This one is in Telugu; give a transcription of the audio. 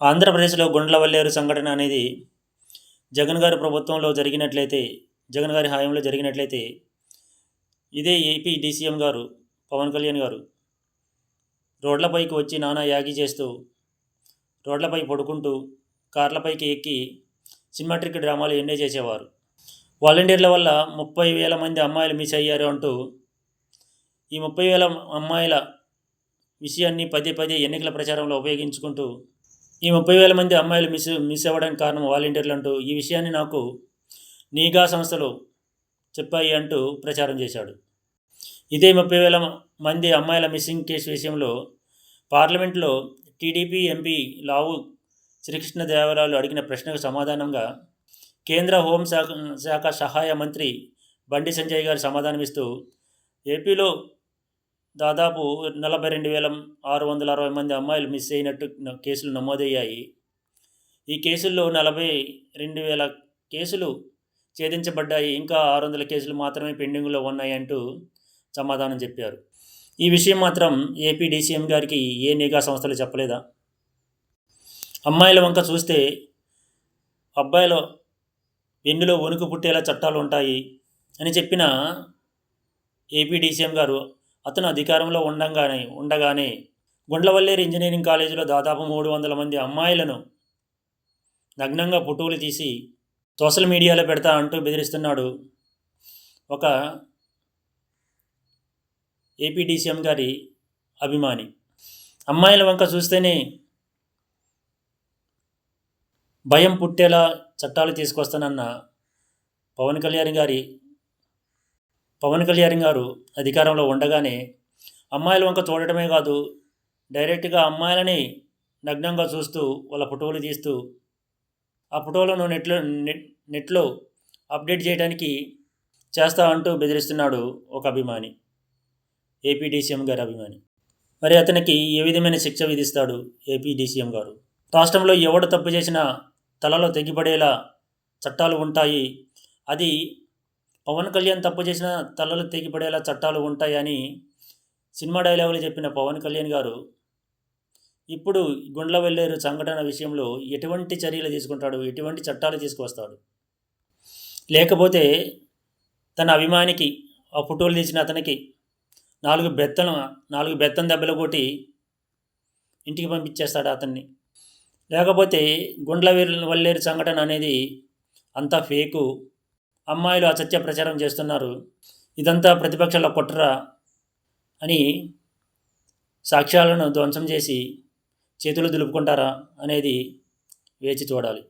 ఆంధ్రప్రదేశ్లో గుండ్లవల్లేరు సంఘటన అనేది జగన్ గారి ప్రభుత్వంలో జరిగినట్లయితే జగన్ గారి హయాంలో జరిగినట్లయితే ఇదే ఏపీ డీసీఎం గారు పవన్ కళ్యాణ్ గారు రోడ్లపైకి వచ్చి నానా యాగి చేస్తూ రోడ్లపై పడుకుంటూ కార్లపైకి ఎక్కి సినిమాట్రిక్ డ్రామాలు ఎండే చేసేవారు. వాలంటీర్ల వల్ల ముప్పై వేల మంది అమ్మాయిలు మిస్ అయ్యారు అంటూ ఈ ముప్పై వేల అమ్మాయిల విషయాన్ని పదే పదే ఎన్నికల ప్రచారంలో ఉపయోగించుకుంటూ ఈ ముప్పై వేల మంది అమ్మాయిలు మిస్ మిస్ అవ్వడానికి కారణం వాలంటీర్లు అంటూ ఈ విషయాన్ని నాకు నీగా సంస్థలు చెప్పాయి అంటూ ప్రచారం చేశాడు. ఇదే ముప్పై వేల మంది అమ్మాయిల మిస్సింగ్ కేసు విషయంలో పార్లమెంట్లో టీడీపీ ఎంపీ లావు శ్రీకృష్ణదేవరాయలు అడిగిన ప్రశ్నకు సమాధానంగా కేంద్ర హోంశాఖ శాఖ సహాయ మంత్రి బండి సంజయ్ గారు సమాధానమిస్తూ ఏపీలో దాదాపు నలభై రెండు వేల ఆరు వందల అరవై మంది అమ్మాయిలు మిస్ అయినట్టు కేసులు నమోదయ్యాయి. ఈ కేసుల్లో నలభై రెండు వేల కేసులు ఛేదించబడ్డాయి. ఇంకా ఆరు వందల కేసులు మాత్రమే పెండింగ్లో ఉన్నాయంటూ సమాధానం చెప్పారు. ఈ విషయం మాత్రం ఏపీ డీసీఎం గారికి ఏ నిఘా సంస్థలు చెప్పలేదా? అమ్మాయిల వంక చూస్తే అబ్బాయిల వెన్నులో వణుకు పుట్టేలా చట్టాలు ఉంటాయి అని చెప్పిన ఏపీ డీసీఎం గారు అతను అధికారంలో ఉండంగానే ఉండగానే గుండ్లవల్లేరు ఇంజనీరింగ్ కాలేజీలో దాదాపు మూడు వందల మంది అమ్మాయిలను నగ్నంగా ఫోటోలు తీసి సోషల్ మీడియాలో పెడతా అంటూ బెదిరిస్తున్నాడు ఒక ఏపీడీసీఎం గారి అభిమాని. అమ్మాయిల వంక చూస్తేనే భయం పుట్టేలా చట్టాలు తీసుకొస్తానన్న పవన్ కళ్యాణ్ గారి పవన్ కళ్యాణ్ గారు అధికారంలో ఉండగానే అమ్మాయిల వంక చూడటమే కాదు డైరెక్ట్గా అమ్మాయిలని నగ్నంగా చూస్తూ వాళ్ళ ఫోటోలు తీస్తూ ఆ ఫోటోలను నెట్లో నెట్ నెట్లో అప్డేట్ చేయడానికి చేస్తా అంటూ బెదిరిస్తున్నాడు ఒక అభిమాని ఏపీ డీసీఎం గారి అభిమాని. మరి అతనికి ఏ విధమైన శిక్ష విధిస్తాడు ఏపీ డీసీఎం గారు? రాష్ట్రంలో ఎవడు తప్పు చేసినా తలలో తెగిపడేలా చట్టాలు ఉంటాయి అది పవన్ కళ్యాణ్ తప్పు చేసిన తలలు తెగిపడేలా చట్టాలు ఉంటాయని సినిమా డైలాగులు చెప్పిన పవన్ కళ్యాణ్ గారు ఇప్పుడు గుండ్ల వెళ్ళేరు సంఘటన విషయంలో ఎటువంటి చర్యలు తీసుకుంటాడు? ఎటువంటి చట్టాలు తీసుకువస్తాడు? లేకపోతే తన అభిమానికి ఆ ఫోటోలు తీసిన అతనికి నాలుగు బెత్తను నాలుగు బెత్తం దెబ్బలు కొట్టి ఇంటికి పంపించేస్తాడు అతన్ని. లేకపోతే గుండ్ల వల్లేరు సంఘటన అనేది అంతా ఫేకు అమ్మాయిలు అసత్య ప్రచారం చేస్తున్నారు. ఇదంతా ప్రతిపక్షాల కుట్ర అని సాక్ష్యాలను ధ్వంసం చేసి చేతులు దులుపుకుంటారా అనేది వేచి చూడాలి.